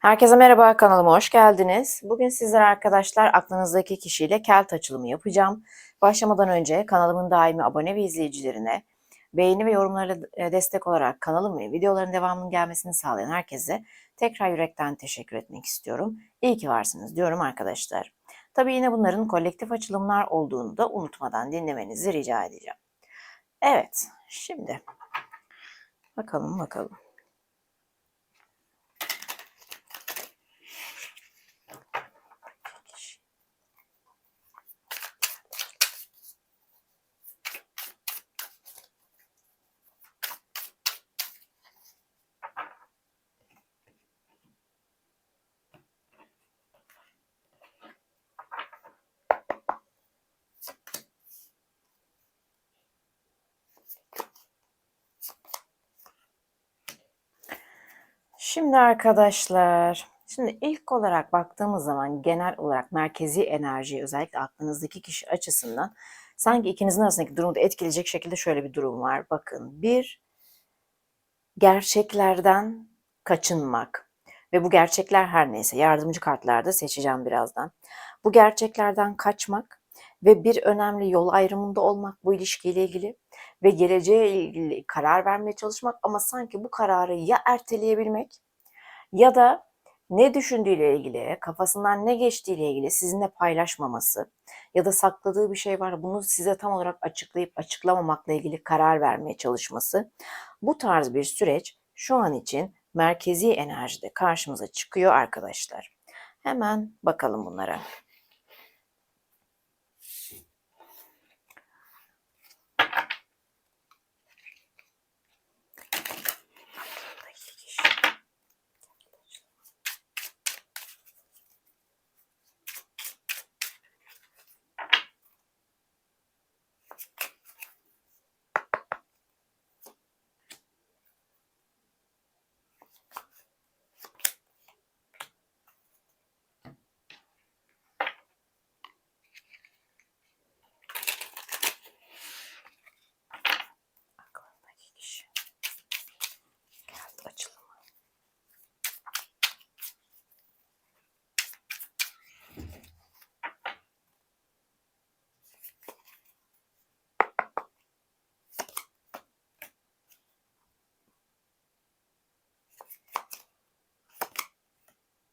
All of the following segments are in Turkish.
Herkese merhaba, kanalıma hoş geldiniz. Bugün sizler arkadaşlar aklınızdaki kişiyle kelt açılımı yapacağım. Başlamadan önce kanalımın daimi abone ve izleyicilerine beğeni ve yorumlarla e, destek olarak kanalım ve videoların devamının gelmesini sağlayan herkese tekrar yürekten teşekkür etmek istiyorum. İyi ki varsınız diyorum arkadaşlar. Tabii yine bunların kolektif açılımlar olduğunu da unutmadan dinlemenizi rica edeceğim. Evet, şimdi bakalım bakalım. Şimdi arkadaşlar, şimdi ilk olarak baktığımız zaman genel olarak merkezi enerji özellikle aklınızdaki kişi açısından sanki ikinizin arasındaki durumu da etkileyecek şekilde şöyle bir durum var. Bakın bir gerçeklerden kaçınmak ve bu gerçekler her neyse yardımcı kartlarda seçeceğim birazdan. Bu gerçeklerden kaçmak ve bir önemli yol ayrımında olmak bu ilişkiyle ilgili ve geleceğe ilgili karar vermeye çalışmak ama sanki bu kararı ya erteleyebilmek ya da ne düşündüğüyle ilgili, kafasından ne geçtiğiyle ilgili sizinle paylaşmaması ya da sakladığı bir şey var bunu size tam olarak açıklayıp açıklamamakla ilgili karar vermeye çalışması. Bu tarz bir süreç şu an için merkezi enerjide karşımıza çıkıyor arkadaşlar. Hemen bakalım bunlara.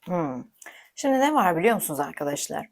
Hmm. Şimdi ne var biliyor musunuz arkadaşlar?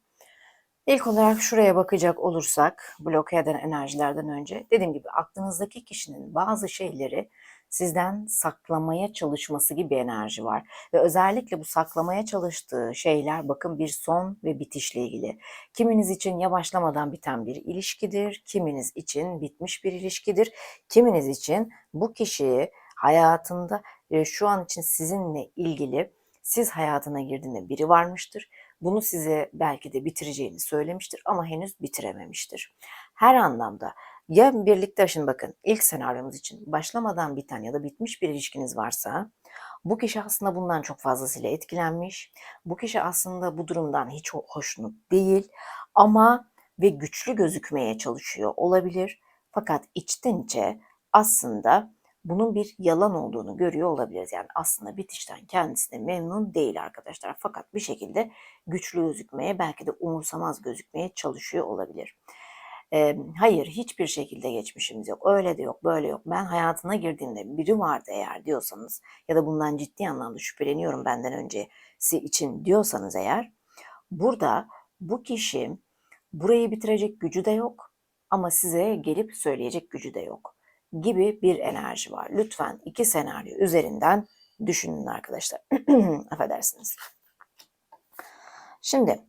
İlk olarak şuraya bakacak olursak bloke eden enerjilerden önce dediğim gibi aklınızdaki kişinin bazı şeyleri sizden saklamaya çalışması gibi enerji var. Ve özellikle bu saklamaya çalıştığı şeyler bakın bir son ve bitişle ilgili. Kiminiz için yavaşlamadan biten bir ilişkidir, kiminiz için bitmiş bir ilişkidir, kiminiz için bu kişiyi hayatında e, şu an için sizinle ilgili siz hayatına girdiğinde biri varmıştır. Bunu size belki de bitireceğini söylemiştir ama henüz bitirememiştir. Her anlamda ya birlikte şimdi bakın ilk senaryomuz için başlamadan biten ya da bitmiş bir ilişkiniz varsa bu kişi aslında bundan çok fazlasıyla etkilenmiş. Bu kişi aslında bu durumdan hiç hoşnut değil ama ve güçlü gözükmeye çalışıyor olabilir. Fakat içten içe aslında bunun bir yalan olduğunu görüyor olabiliriz. Yani aslında bitişten kendisi de memnun değil arkadaşlar. Fakat bir şekilde güçlü gözükmeye belki de umursamaz gözükmeye çalışıyor olabilir. Ee, hayır hiçbir şekilde geçmişimiz yok. Öyle de yok, böyle yok. Ben hayatına girdiğimde biri vardı eğer diyorsanız ya da bundan ciddi anlamda şüpheleniyorum benden öncesi için diyorsanız eğer burada bu kişi burayı bitirecek gücü de yok ama size gelip söyleyecek gücü de yok gibi bir enerji var. Lütfen iki senaryo üzerinden düşünün arkadaşlar. Affedersiniz. Şimdi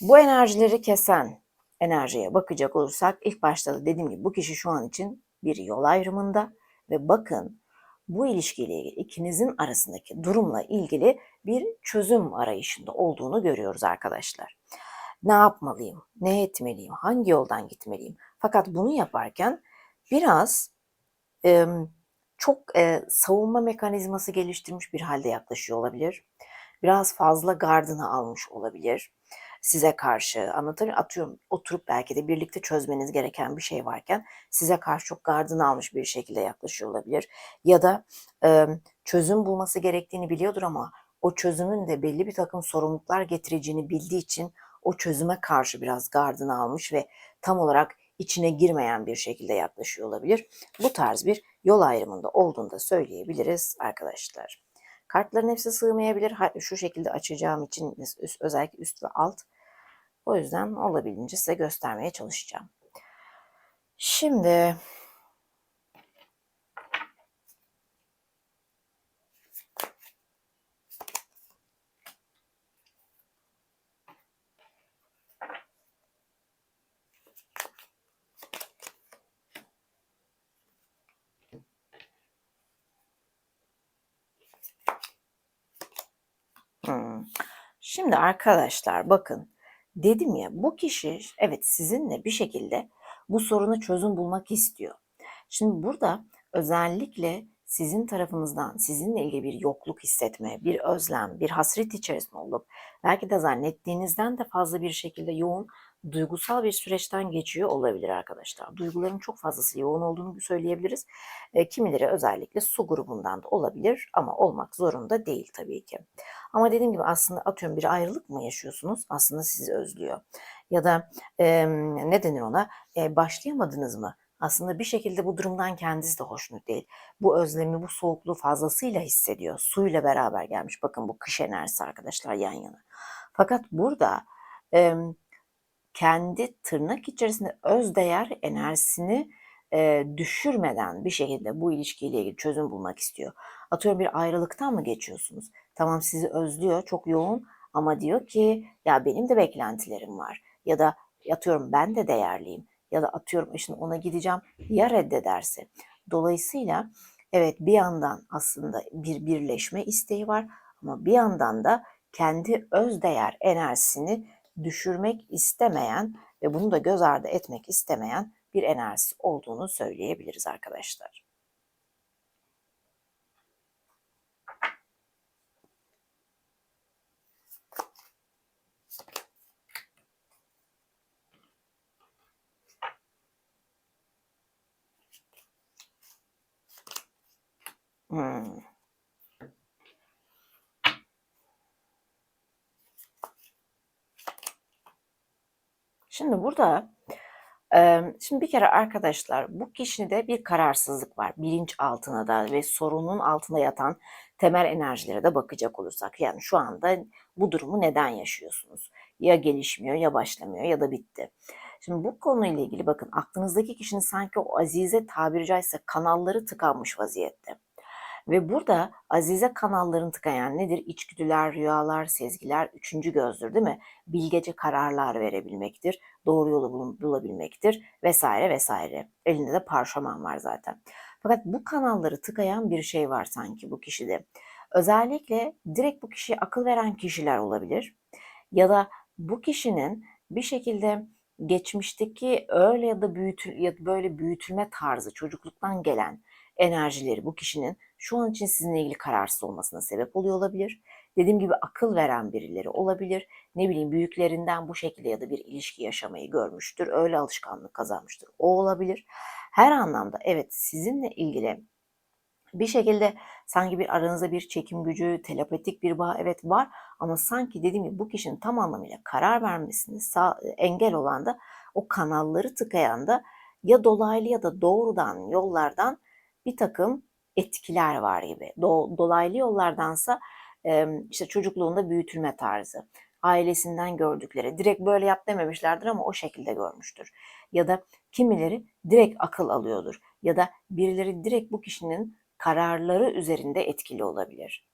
bu enerjileri kesen enerjiye bakacak olursak ilk başta da dediğim gibi bu kişi şu an için bir yol ayrımında ve bakın bu ilişkiyle ilgili ikinizin arasındaki durumla ilgili bir çözüm arayışında olduğunu görüyoruz arkadaşlar. Ne yapmalıyım? Ne etmeliyim? Hangi yoldan gitmeliyim? Fakat bunu yaparken biraz çok savunma mekanizması geliştirmiş bir halde yaklaşıyor olabilir. Biraz fazla gardını almış olabilir size karşı. Anlatabiliyor atıyorum oturup belki de birlikte çözmeniz gereken bir şey varken size karşı çok gardını almış bir şekilde yaklaşıyor olabilir. Ya da çözüm bulması gerektiğini biliyordur ama o çözümün de belli bir takım sorumluluklar getireceğini bildiği için o çözüme karşı biraz gardını almış ve tam olarak içine girmeyen bir şekilde yaklaşıyor olabilir. Bu tarz bir yol ayrımında olduğunu da söyleyebiliriz arkadaşlar. Kartların hepsi sığmayabilir. Şu şekilde açacağım için özellikle üst ve alt. O yüzden olabildiğince size göstermeye çalışacağım. Şimdi Hmm. Şimdi arkadaşlar bakın dedim ya bu kişi evet sizinle bir şekilde bu soruna çözüm bulmak istiyor. Şimdi burada özellikle sizin tarafınızdan sizinle ilgili bir yokluk hissetme, bir özlem, bir hasret içerisinde olup belki de zannettiğinizden de fazla bir şekilde yoğun duygusal bir süreçten geçiyor olabilir arkadaşlar. Duyguların çok fazlası yoğun olduğunu söyleyebiliriz. E, kimileri özellikle su grubundan da olabilir ama olmak zorunda değil tabii ki. Ama dediğim gibi aslında atıyorum bir ayrılık mı yaşıyorsunuz? Aslında sizi özlüyor. Ya da e, ne denir ona? E, başlayamadınız mı? Aslında bir şekilde bu durumdan kendisi de hoşnut değil. Bu özlemi, bu soğukluğu fazlasıyla hissediyor. Suyla beraber gelmiş. Bakın bu kış enerjisi arkadaşlar yan yana. Fakat burada e, kendi tırnak içerisinde öz değer enerjisini e, düşürmeden bir şekilde bu ilişkiyle ilgili çözüm bulmak istiyor. Atıyorum bir ayrılıktan mı geçiyorsunuz? Tamam sizi özlüyor, çok yoğun ama diyor ki ya benim de beklentilerim var. Ya da atıyorum ben de değerliyim. Ya da atıyorum şimdi ona gideceğim ya reddederse. Dolayısıyla evet bir yandan aslında bir birleşme isteği var ama bir yandan da kendi öz değer enerjisini düşürmek istemeyen ve bunu da göz ardı etmek istemeyen bir enerjisi olduğunu söyleyebiliriz arkadaşlar. Hmm. Şimdi burada şimdi bir kere arkadaşlar bu kişide bir kararsızlık var. Bilinç altına da ve sorunun altında yatan temel enerjilere de bakacak olursak. Yani şu anda bu durumu neden yaşıyorsunuz? Ya gelişmiyor ya başlamıyor ya da bitti. Şimdi bu konuyla ilgili bakın aklınızdaki kişinin sanki o azize tabiri caizse kanalları tıkanmış vaziyette. Ve burada azize kanalların tıkayan nedir? İçgüdüler, rüyalar, sezgiler, üçüncü gözdür değil mi? Bilgece kararlar verebilmektir, doğru yolu bulabilmektir vesaire vesaire. Elinde de parşömen var zaten. Fakat bu kanalları tıkayan bir şey var sanki bu kişide. Özellikle direkt bu kişiye akıl veren kişiler olabilir. Ya da bu kişinin bir şekilde geçmişteki öyle ya da büyütül ya da böyle büyütülme tarzı çocukluktan gelen enerjileri bu kişinin şu an için sizinle ilgili kararsız olmasına sebep oluyor olabilir. Dediğim gibi akıl veren birileri olabilir. Ne bileyim büyüklerinden bu şekilde ya da bir ilişki yaşamayı görmüştür. Öyle alışkanlık kazanmıştır. O olabilir. Her anlamda evet sizinle ilgili bir şekilde sanki bir aranızda bir çekim gücü, telepatik bir bağ evet var ama sanki dediğim gibi bu kişinin tam anlamıyla karar vermesini sağ, engel olan da o kanalları tıkayan da ya dolaylı ya da doğrudan yollardan bir takım etkiler var gibi. Do, dolaylı yollardansa işte çocukluğunda büyütülme tarzı, ailesinden gördükleri, direkt böyle yap dememişlerdir ama o şekilde görmüştür. Ya da kimileri direkt akıl alıyordur. Ya da birileri direkt bu kişinin kararları üzerinde etkili olabilir.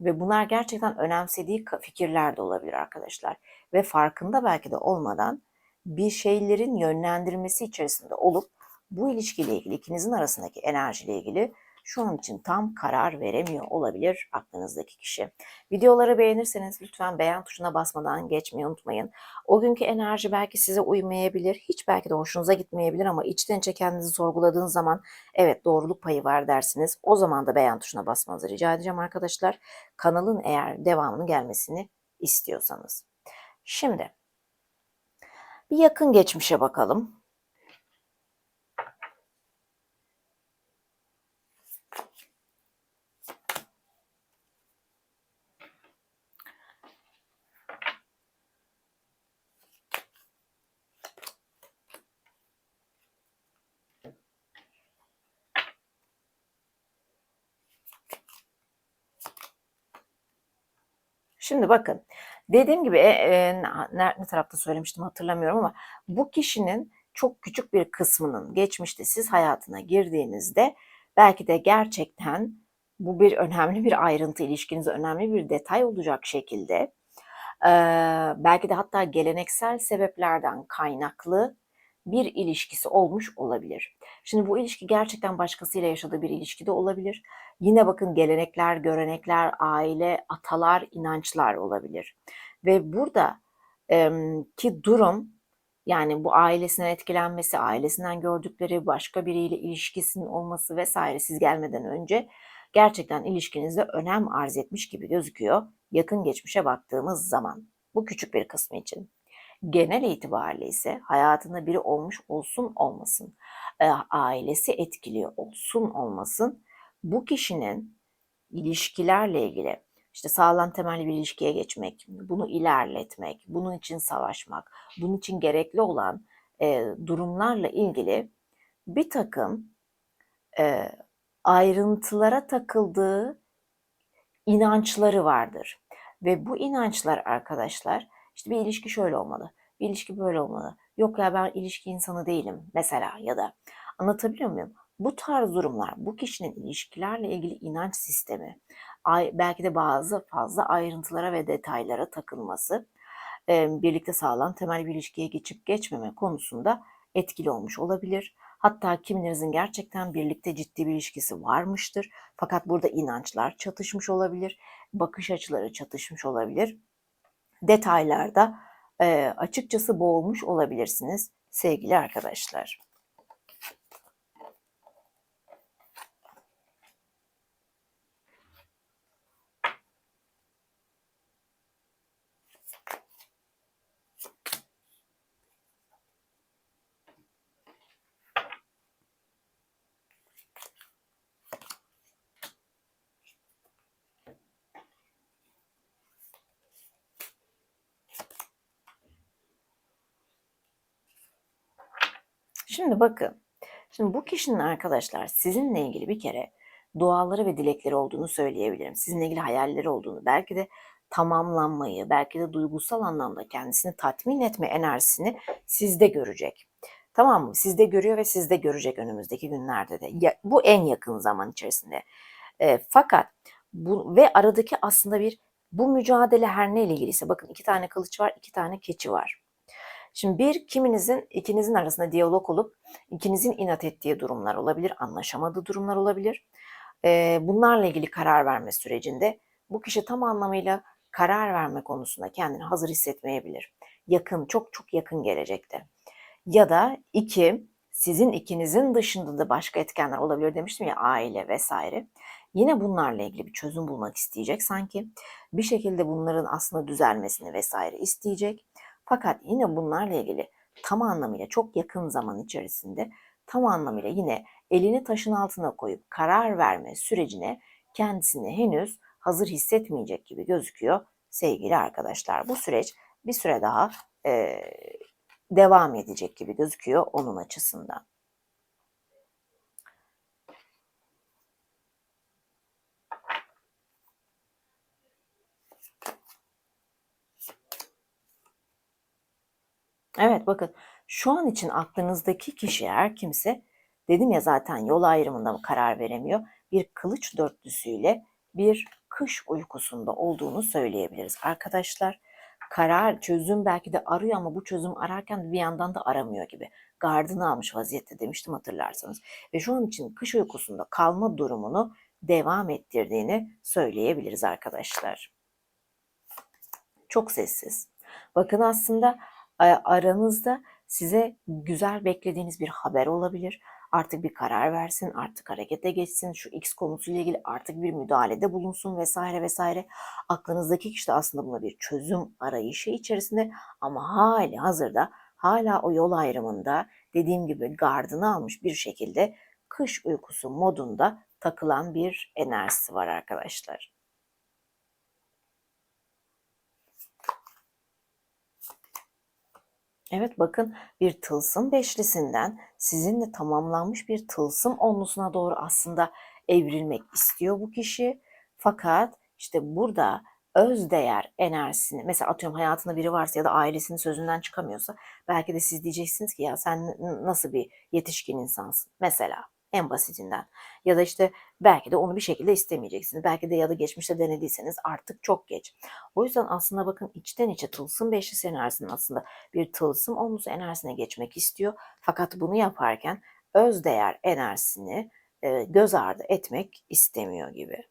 Ve bunlar gerçekten önemsediği fikirler de olabilir arkadaşlar. Ve farkında belki de olmadan bir şeylerin yönlendirmesi içerisinde olup bu ilişkiyle ilgili ikinizin arasındaki enerjiyle ilgili şu an için tam karar veremiyor olabilir aklınızdaki kişi. Videoları beğenirseniz lütfen beğen tuşuna basmadan geçmeyi unutmayın. O günkü enerji belki size uymayabilir, hiç belki de hoşunuza gitmeyebilir ama içten içe kendinizi sorguladığınız zaman evet doğruluk payı var dersiniz. O zaman da beğen tuşuna basmanızı rica edeceğim arkadaşlar. Kanalın eğer devamını gelmesini istiyorsanız. Şimdi bir yakın geçmişe bakalım. Şimdi bakın dediğim gibi e, e, ne, tarafta söylemiştim hatırlamıyorum ama bu kişinin çok küçük bir kısmının geçmişte siz hayatına girdiğinizde belki de gerçekten bu bir önemli bir ayrıntı ilişkinize önemli bir detay olacak şekilde e, belki de hatta geleneksel sebeplerden kaynaklı bir ilişkisi olmuş olabilir. Şimdi bu ilişki gerçekten başkasıyla yaşadığı bir ilişki de olabilir. Yine bakın gelenekler, görenekler, aile, atalar, inançlar olabilir. Ve burada e, ki durum yani bu ailesinden etkilenmesi, ailesinden gördükleri başka biriyle ilişkisinin olması vesaire siz gelmeden önce gerçekten ilişkinizde önem arz etmiş gibi gözüküyor yakın geçmişe baktığımız zaman. Bu küçük bir kısmı için. Genel itibariyle ise hayatında biri olmuş olsun olmasın, e, ailesi etkiliyor olsun olmasın bu kişinin ilişkilerle ilgili işte sağlam temelli bir ilişkiye geçmek, bunu ilerletmek, bunun için savaşmak, bunun için gerekli olan e, durumlarla ilgili bir takım e, ayrıntılara takıldığı inançları vardır. Ve bu inançlar arkadaşlar işte bir ilişki şöyle olmalı, bir ilişki böyle olmalı. Yok ya ben ilişki insanı değilim mesela ya da anlatabiliyor muyum? Bu tarz durumlar bu kişinin ilişkilerle ilgili inanç sistemi, belki de bazı fazla ayrıntılara ve detaylara takılması, birlikte sağlam temel bir ilişkiye geçip geçmeme konusunda etkili olmuş olabilir. Hatta kiminizin gerçekten birlikte ciddi bir ilişkisi varmıştır. Fakat burada inançlar çatışmış olabilir, bakış açıları çatışmış olabilir. Detaylarda açıkçası boğulmuş olabilirsiniz sevgili arkadaşlar. Şimdi bakın. Şimdi bu kişinin arkadaşlar sizinle ilgili bir kere duaları ve dilekleri olduğunu söyleyebilirim. Sizinle ilgili hayalleri olduğunu, belki de tamamlanmayı, belki de duygusal anlamda kendisini tatmin etme enerjisini sizde görecek. Tamam mı? Sizde görüyor ve sizde görecek önümüzdeki günlerde de. Ya, bu en yakın zaman içerisinde. E, fakat bu ve aradaki aslında bir bu mücadele her neyle ilgiliyse bakın iki tane kılıç var, iki tane keçi var. Şimdi bir kiminizin ikinizin arasında diyalog olup ikinizin inat ettiği durumlar olabilir, anlaşamadığı durumlar olabilir. Ee, bunlarla ilgili karar verme sürecinde bu kişi tam anlamıyla karar verme konusunda kendini hazır hissetmeyebilir. Yakın, çok çok yakın gelecekte. Ya da iki, sizin ikinizin dışında da başka etkenler olabilir demiştim ya aile vesaire. Yine bunlarla ilgili bir çözüm bulmak isteyecek sanki. Bir şekilde bunların aslında düzelmesini vesaire isteyecek. Fakat yine bunlarla ilgili tam anlamıyla çok yakın zaman içerisinde tam anlamıyla yine elini taşın altına koyup karar verme sürecine kendisini henüz hazır hissetmeyecek gibi gözüküyor sevgili arkadaşlar. Bu süreç bir süre daha e, devam edecek gibi gözüküyor onun açısından. Evet bakın şu an için aklınızdaki kişi her kimse dedim ya zaten yol ayrımında mı karar veremiyor. Bir kılıç dörtlüsüyle bir kış uykusunda olduğunu söyleyebiliriz. Arkadaşlar karar, çözüm belki de arıyor ama bu çözüm ararken bir yandan da aramıyor gibi. Gardını almış vaziyette demiştim hatırlarsanız. Ve şu an için kış uykusunda kalma durumunu devam ettirdiğini söyleyebiliriz arkadaşlar. Çok sessiz. Bakın aslında aranızda size güzel beklediğiniz bir haber olabilir. Artık bir karar versin, artık harekete geçsin, şu X konusuyla ilgili artık bir müdahalede bulunsun vesaire vesaire. Aklınızdaki kişi de aslında buna bir çözüm arayışı içerisinde ama hali hazırda hala o yol ayrımında dediğim gibi gardını almış bir şekilde kış uykusu modunda takılan bir enerjisi var arkadaşlar. Evet bakın bir tılsım beşlisinden sizinle tamamlanmış bir tılsım onlusuna doğru aslında evrilmek istiyor bu kişi. Fakat işte burada öz değer enerjisini mesela atıyorum hayatında biri varsa ya da ailesinin sözünden çıkamıyorsa belki de siz diyeceksiniz ki ya sen nasıl bir yetişkin insansın mesela en basitinden. Ya da işte belki de onu bir şekilde istemeyeceksiniz. Belki de ya da geçmişte denediyseniz artık çok geç. O yüzden aslında bakın içten içe tılsım beşlisi enerjisinin aslında bir tılsım olması enerjisine geçmek istiyor. Fakat bunu yaparken öz değer enerjisini e, göz ardı etmek istemiyor gibi.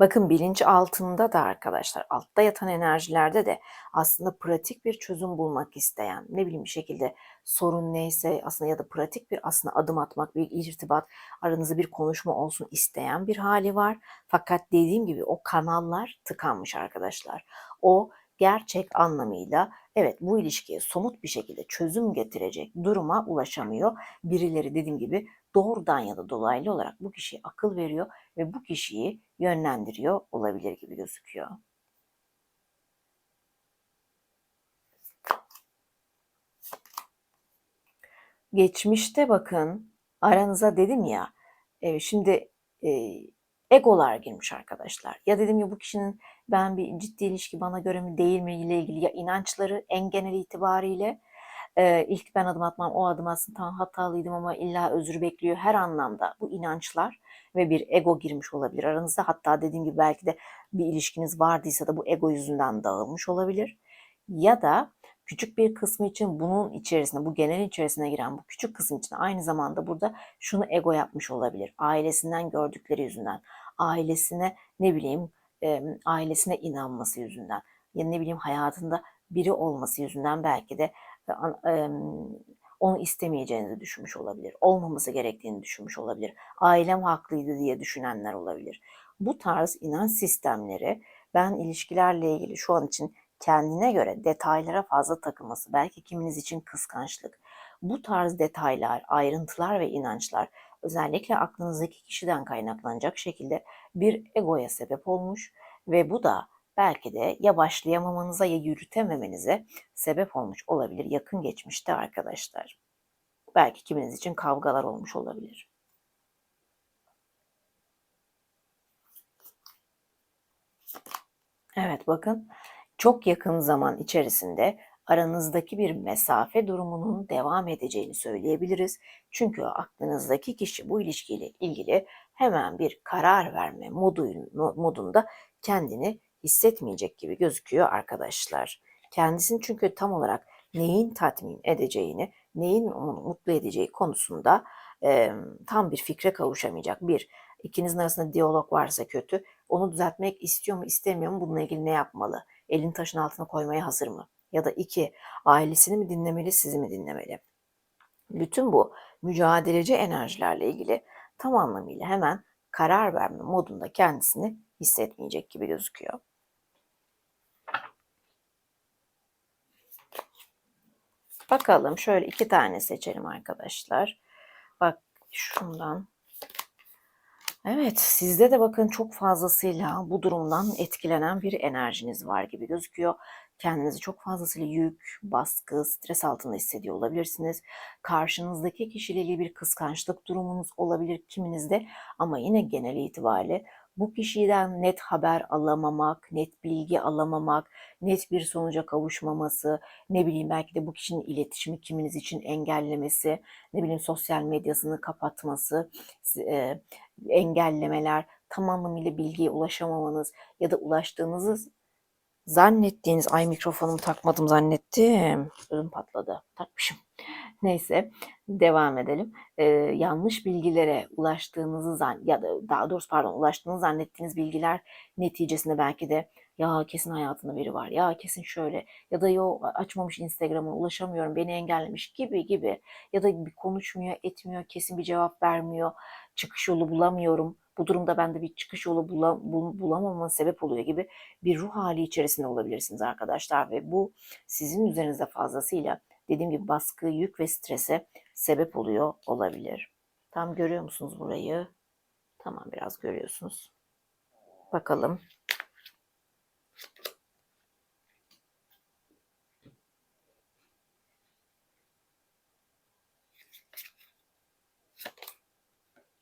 Bakın bilinç altında da arkadaşlar altta yatan enerjilerde de aslında pratik bir çözüm bulmak isteyen ne bileyim bir şekilde sorun neyse aslında ya da pratik bir aslında adım atmak bir irtibat aranızda bir konuşma olsun isteyen bir hali var. Fakat dediğim gibi o kanallar tıkanmış arkadaşlar. O gerçek anlamıyla evet bu ilişkiye somut bir şekilde çözüm getirecek duruma ulaşamıyor. Birileri dediğim gibi doğrudan ya da dolaylı olarak bu kişiye akıl veriyor ve bu kişiyi yönlendiriyor olabilir gibi gözüküyor. Geçmişte bakın aranıza dedim ya e, şimdi e, egolar girmiş arkadaşlar. Ya dedim ya bu kişinin ben bir ciddi ilişki bana göre mi değil mi ile ilgili ya inançları en genel itibariyle e, ilk ben adım atmam o adım atsın tamam hatalıydım ama illa özür bekliyor her anlamda bu inançlar ve bir ego girmiş olabilir aranızda. Hatta dediğim gibi belki de bir ilişkiniz vardıysa da bu ego yüzünden dağılmış olabilir. Ya da küçük bir kısmı için bunun içerisinde, bu genel içerisine giren bu küçük kısım için aynı zamanda burada şunu ego yapmış olabilir. Ailesinden gördükleri yüzünden, ailesine ne bileyim, e, ailesine inanması yüzünden, ya ne bileyim hayatında biri olması yüzünden belki de e, onu istemeyeceğini düşünmüş olabilir. Olmaması gerektiğini düşünmüş olabilir. Ailem haklıydı diye düşünenler olabilir. Bu tarz inanç sistemleri ben ilişkilerle ilgili şu an için kendine göre detaylara fazla takılması, belki kiminiz için kıskançlık, bu tarz detaylar, ayrıntılar ve inançlar özellikle aklınızdaki kişiden kaynaklanacak şekilde bir egoya sebep olmuş ve bu da belki de ya başlayamamanıza ya yürütememenize sebep olmuş olabilir yakın geçmişte arkadaşlar. Belki kiminiz için kavgalar olmuş olabilir. Evet bakın çok yakın zaman içerisinde aranızdaki bir mesafe durumunun devam edeceğini söyleyebiliriz. Çünkü aklınızdaki kişi bu ilişkiyle ilgili hemen bir karar verme modunda kendini hissetmeyecek gibi gözüküyor arkadaşlar. Kendisini çünkü tam olarak neyin tatmin edeceğini, neyin onu mutlu edeceği konusunda e, tam bir fikre kavuşamayacak. Bir, ikinizin arasında diyalog varsa kötü, onu düzeltmek istiyor mu istemiyor mu bununla ilgili ne yapmalı? Elini taşın altına koymaya hazır mı? Ya da iki, ailesini mi dinlemeli, sizi mi dinlemeli? Bütün bu mücadeleci enerjilerle ilgili tam anlamıyla hemen karar verme modunda kendisini hissetmeyecek gibi gözüküyor. Bakalım şöyle iki tane seçelim arkadaşlar. Bak şundan. Evet sizde de bakın çok fazlasıyla bu durumdan etkilenen bir enerjiniz var gibi gözüküyor. Kendinizi çok fazlasıyla yük, baskı, stres altında hissediyor olabilirsiniz. Karşınızdaki kişiyle bir kıskançlık durumunuz olabilir kiminizde ama yine genel itibariyle bu kişiden net haber alamamak, net bilgi alamamak, net bir sonuca kavuşmaması, ne bileyim belki de bu kişinin iletişimi kiminiz için engellemesi, ne bileyim sosyal medyasını kapatması, e, engellemeler, tam anlamıyla bilgiye ulaşamamanız ya da ulaştığınızı zannettiğiniz, ay mikrofonumu takmadım zannettim, ödüm patladı, takmışım. Neyse devam edelim. Ee, yanlış bilgilere ulaştığınızı zan ya da daha doğrusu pardon ulaştığınızı zannettiğiniz bilgiler neticesinde belki de ya kesin hayatında biri var ya kesin şöyle ya da yo açmamış Instagram'a ulaşamıyorum beni engellemiş gibi gibi ya da bir konuşmuyor etmiyor kesin bir cevap vermiyor çıkış yolu bulamıyorum bu durumda bende bir çıkış yolu bulam, bulamama sebep oluyor gibi bir ruh hali içerisinde olabilirsiniz arkadaşlar ve bu sizin üzerinizde fazlasıyla dediğim gibi baskı, yük ve strese sebep oluyor olabilir. Tam görüyor musunuz burayı? Tamam biraz görüyorsunuz. Bakalım.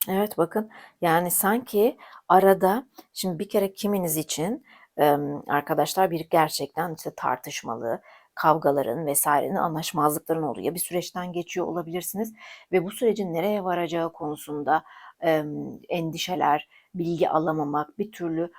Evet bakın yani sanki arada şimdi bir kere kiminiz için arkadaşlar bir gerçekten işte tartışmalı, kavgaların vesairenin anlaşmazlıkların oluyor. Bir süreçten geçiyor olabilirsiniz ve bu sürecin nereye varacağı konusunda endişeler, bilgi alamamak, bir türlü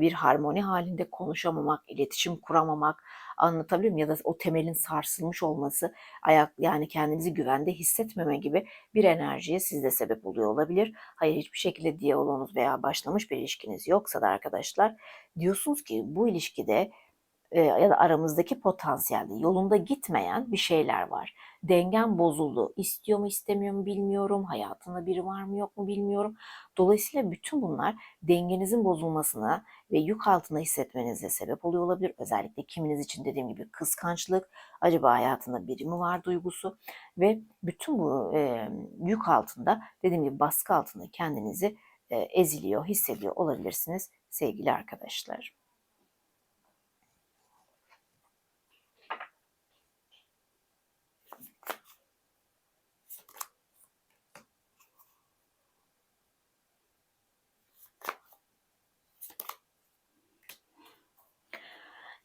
bir harmoni halinde konuşamamak, iletişim kuramamak, anlatabiliyor muyum? Ya da o temelin sarsılmış olması, ayak yani kendinizi güvende hissetmeme gibi bir enerjiye siz de sebep oluyor olabilir. Hayır hiçbir şekilde diyaloğunuz veya başlamış bir ilişkiniz yoksa da arkadaşlar diyorsunuz ki bu ilişkide ya da aramızdaki potansiyelde yolunda gitmeyen bir şeyler var. Dengem bozuldu. İstiyor mu istemiyor mu bilmiyorum. Hayatında biri var mı yok mu bilmiyorum. Dolayısıyla bütün bunlar dengenizin bozulmasına ve yük altında hissetmenize sebep oluyor olabilir. Özellikle kiminiz için dediğim gibi kıskançlık, acaba hayatında biri mi var duygusu ve bütün bu e, yük altında dediğim gibi baskı altında kendinizi e, eziliyor, hissediyor olabilirsiniz sevgili arkadaşlar.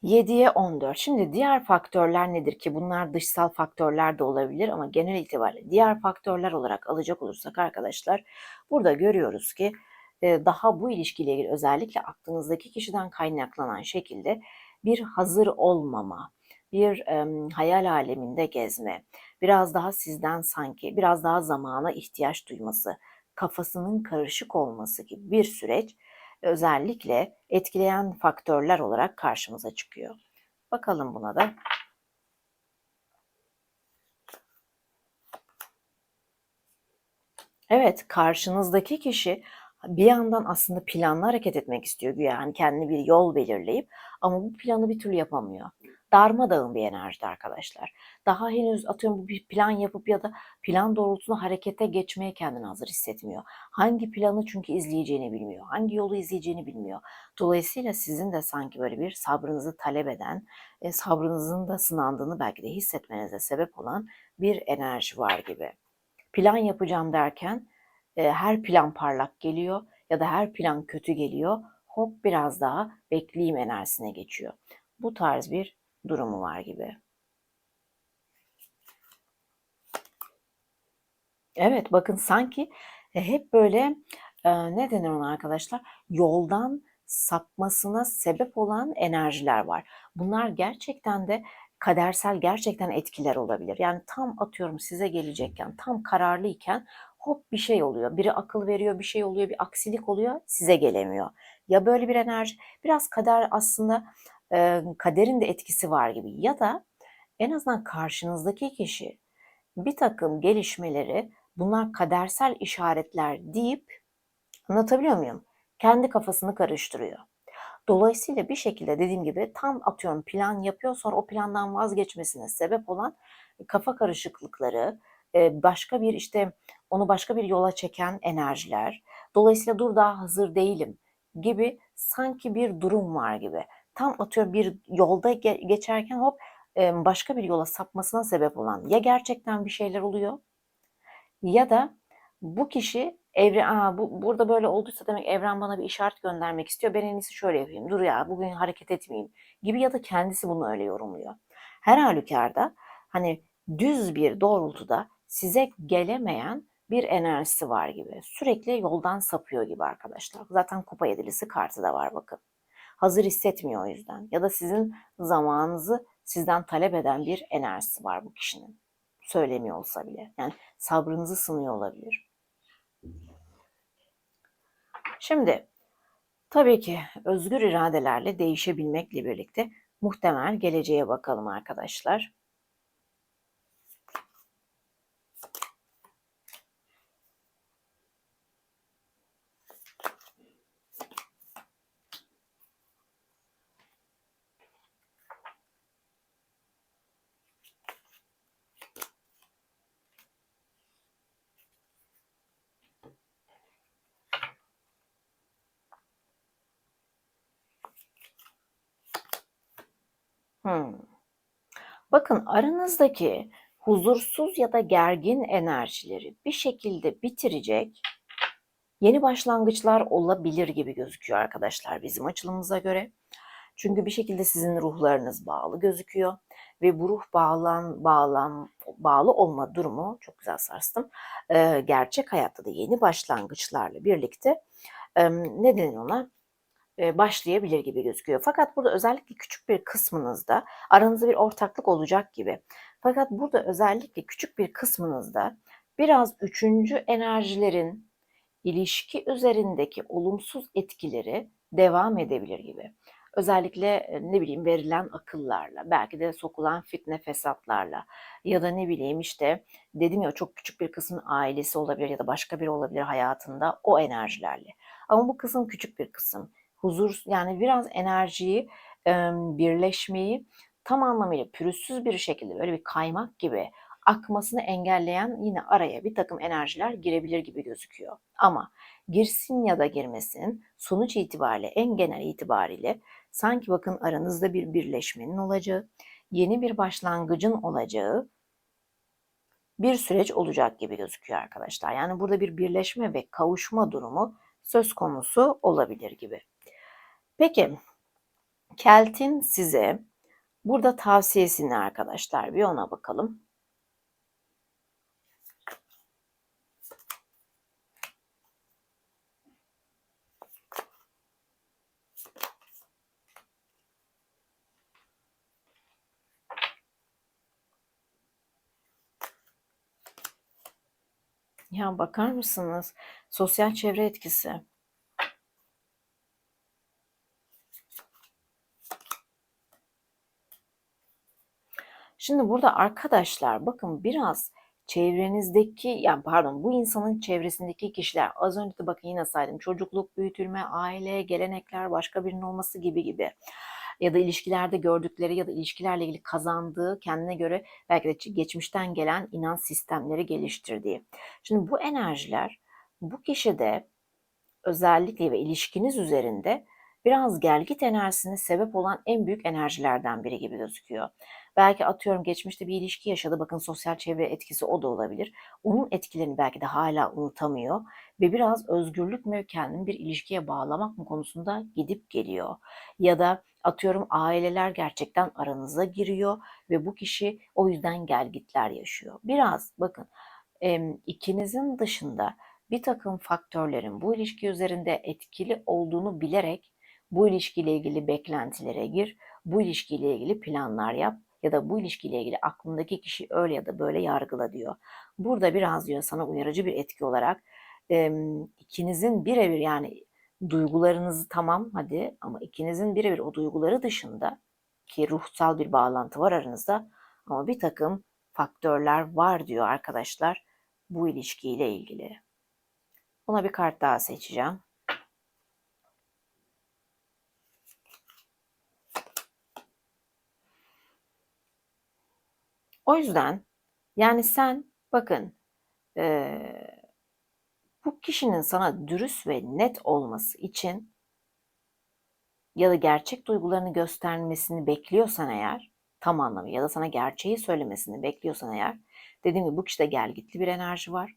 Yediye 14. Şimdi diğer faktörler nedir ki? Bunlar dışsal faktörler de olabilir ama genel itibariyle diğer faktörler olarak alacak olursak arkadaşlar burada görüyoruz ki e, daha bu ilişkiyle ilgili özellikle aklınızdaki kişiden kaynaklanan şekilde bir hazır olmama, bir hayal aleminde gezme, biraz daha sizden sanki biraz daha zamana ihtiyaç duyması, kafasının karışık olması gibi bir süreç özellikle etkileyen faktörler olarak karşımıza çıkıyor. Bakalım buna da. Evet, karşınızdaki kişi bir yandan aslında planlı hareket etmek istiyor yani kendine bir yol belirleyip ama bu planı bir türlü yapamıyor. Darmadağın bir enerjide arkadaşlar. Daha henüz atıyorum bir plan yapıp ya da plan doğrultusunda harekete geçmeye kendini hazır hissetmiyor. Hangi planı çünkü izleyeceğini bilmiyor. Hangi yolu izleyeceğini bilmiyor. Dolayısıyla sizin de sanki böyle bir sabrınızı talep eden, e, sabrınızın da sınandığını belki de hissetmenize sebep olan bir enerji var gibi. Plan yapacağım derken e, her plan parlak geliyor ya da her plan kötü geliyor. Hop biraz daha bekleyeyim enerjisine geçiyor. Bu tarz bir durumu var gibi. Evet bakın sanki e, hep böyle e, ne denir ona arkadaşlar? Yoldan sapmasına sebep olan enerjiler var. Bunlar gerçekten de kadersel gerçekten etkiler olabilir. Yani tam atıyorum size gelecekken, tam kararlıyken hop bir şey oluyor. Biri akıl veriyor, bir şey oluyor, bir aksilik oluyor, size gelemiyor. Ya böyle bir enerji, biraz kader aslında e, kaderin de etkisi var gibi. Ya da en azından karşınızdaki kişi bir takım gelişmeleri bunlar kadersel işaretler deyip anlatabiliyor muyum? Kendi kafasını karıştırıyor. Dolayısıyla bir şekilde dediğim gibi tam atıyorum plan yapıyor sonra o plandan vazgeçmesine sebep olan kafa karışıklıkları, başka bir işte onu başka bir yola çeken enerjiler. Dolayısıyla dur daha hazır değilim gibi sanki bir durum var gibi. Tam atıyorum bir yolda geçerken hop başka bir yola sapmasına sebep olan ya gerçekten bir şeyler oluyor ya da bu kişi evren Aa, bu, burada böyle olduysa demek evren bana bir işaret göndermek istiyor. Ben en iyisi şöyle yapayım. Dur ya bugün hareket etmeyeyim gibi ya da kendisi bunu öyle yorumluyor. Her halükarda hani düz bir doğrultuda size gelemeyen bir enerjisi var gibi. Sürekli yoldan sapıyor gibi arkadaşlar. Zaten kupa yedilisi kartı da var bakın. Hazır hissetmiyor o yüzden. Ya da sizin zamanınızı sizden talep eden bir enerjisi var bu kişinin. Söylemiyor olsa bile. Yani sabrınızı sınıyor olabilir. Şimdi tabii ki özgür iradelerle değişebilmekle birlikte muhtemel geleceğe bakalım arkadaşlar. Hmm. Bakın aranızdaki huzursuz ya da gergin enerjileri bir şekilde bitirecek Yeni başlangıçlar olabilir gibi gözüküyor arkadaşlar bizim açılımımıza göre. Çünkü bir şekilde sizin ruhlarınız bağlı gözüküyor ve bu ruh bağlan bağlan bağlı olma durumu çok güzel sarstım. Ee, gerçek hayatta da yeni başlangıçlarla birlikte e, ne denir ona? Başlayabilir gibi gözüküyor. Fakat burada özellikle küçük bir kısmınızda aranızda bir ortaklık olacak gibi. Fakat burada özellikle küçük bir kısmınızda biraz üçüncü enerjilerin ilişki üzerindeki olumsuz etkileri devam edebilir gibi. Özellikle ne bileyim verilen akıllarla, belki de sokulan fitne fesatlarla ya da ne bileyim işte dedim ya çok küçük bir kısmın ailesi olabilir ya da başka biri olabilir hayatında o enerjilerle. Ama bu kısım küçük bir kısım. Huzur yani biraz enerjiyi, birleşmeyi tam anlamıyla pürüzsüz bir şekilde böyle bir kaymak gibi akmasını engelleyen yine araya bir takım enerjiler girebilir gibi gözüküyor. Ama girsin ya da girmesin sonuç itibariyle en genel itibariyle sanki bakın aranızda bir birleşmenin olacağı, yeni bir başlangıcın olacağı bir süreç olacak gibi gözüküyor arkadaşlar. Yani burada bir birleşme ve kavuşma durumu söz konusu olabilir gibi. Peki Kelt'in size burada tavsiyesi ne arkadaşlar? Bir ona bakalım. Ya bakar mısınız? Sosyal çevre etkisi. Şimdi burada arkadaşlar bakın biraz çevrenizdeki yani pardon bu insanın çevresindeki kişiler az önce de bakın yine saydım çocukluk, büyütülme, aile, gelenekler, başka birinin olması gibi gibi ya da ilişkilerde gördükleri ya da ilişkilerle ilgili kazandığı kendine göre belki de geçmişten gelen inanç sistemleri geliştirdiği. Şimdi bu enerjiler bu kişide özellikle ve ilişkiniz üzerinde biraz gelgit enerjisine sebep olan en büyük enerjilerden biri gibi gözüküyor. Belki atıyorum geçmişte bir ilişki yaşadı. Bakın sosyal çevre etkisi o da olabilir. Onun etkilerini belki de hala unutamıyor ve biraz özgürlük mü kendini bir ilişkiye bağlamak mı konusunda gidip geliyor. Ya da atıyorum aileler gerçekten aranıza giriyor ve bu kişi o yüzden gelgitler yaşıyor. Biraz bakın ikinizin dışında bir takım faktörlerin bu ilişki üzerinde etkili olduğunu bilerek bu ilişkiyle ilgili beklentilere gir, bu ilişkiyle ilgili planlar yap ya da bu ilişkiyle ilgili aklındaki kişi öyle ya da böyle yargıla diyor. Burada biraz diyor sana uyarıcı bir etki olarak e, ikinizin birebir yani duygularınızı tamam hadi ama ikinizin birebir o duyguları dışında ki ruhsal bir bağlantı var aranızda ama bir takım faktörler var diyor arkadaşlar bu ilişkiyle ilgili. Buna bir kart daha seçeceğim. O yüzden yani sen bakın e, bu kişinin sana dürüst ve net olması için ya da gerçek duygularını göstermesini bekliyorsan eğer tam anlamı ya da sana gerçeği söylemesini bekliyorsan eğer dediğim gibi bu kişide gelgitli bir enerji var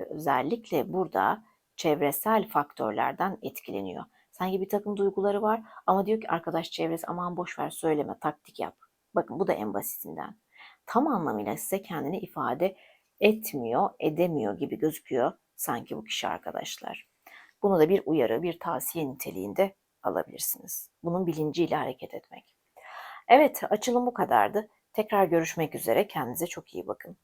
ve özellikle burada çevresel faktörlerden etkileniyor. Sanki bir takım duyguları var ama diyor ki arkadaş çevresi aman boş ver söyleme taktik yap. Bakın bu da en basitinden tam anlamıyla size kendini ifade etmiyor, edemiyor gibi gözüküyor sanki bu kişi arkadaşlar. Bunu da bir uyarı, bir tavsiye niteliğinde alabilirsiniz. Bunun bilinciyle hareket etmek. Evet, açılım bu kadardı. Tekrar görüşmek üzere. Kendinize çok iyi bakın.